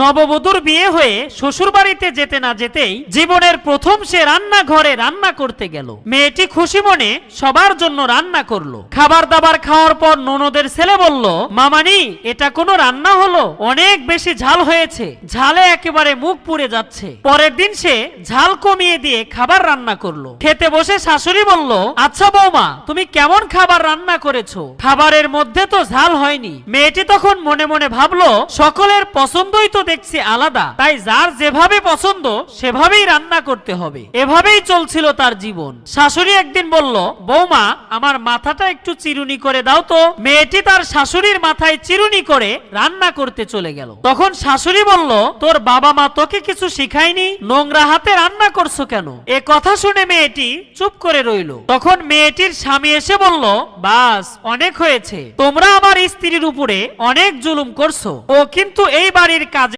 নববধূর বিয়ে হয়ে শ্বশুর বাড়িতে যেতে না যেতেই জীবনের প্রথম সে রান্নাঘরে রান্না করতে গেল। মেয়েটি খুশি মনে সবার জন্য রান্না করল। খাবার দাবার খাওয়ার পর ননদের ছেলে বলল, মামানি, এটা কোনো রান্না হলো? অনেক বেশি ঝাল হয়েছে। ঝালে একেবারে মুখ পুড়ে যাচ্ছে। পরের দিন সে ঝাল কমিয়ে দিয়ে খাবার রান্না করল। খেতে বসে শাশুড়ি বলল আচ্ছা বৌমা, তুমি কেমন খাবার রান্না করেছ? খাবারের মধ্যে তো ঝাল হয়নি। মেয়েটি তখন মনে মনে ভাবলো, সকলের পছন্দই তো দেখছি আলাদা। তাই যার যেভাবে পছন্দ, সেভাবেই রান্না করতে হবে। এভাবেই চলছিল তার জীবন। শাশুড়ি একদিন বলল, বৌমা, আমার মাথাটা একটু চিরুনি করে দাও তো। মেয়েটি তার শাশুড়ির মাথায় চিরুনি করে রান্না করতে চলে গেল। তখন শাশুড়ি বলল, তোর বাবা মা তোকে কিছু শিখায়নি? নোংরা হাতে রান্না করছ কেন? এ কথা শুনে মেয়েটি চুপ করে রইল। তখন মেয়েটির স্বামী এসে বলল, বাস, অনেক হয়েছে। তোমরা আমার স্ত্রীর উপরে অনেক জুলুম করছ। ও কিন্তু এই বাড়ির কাজে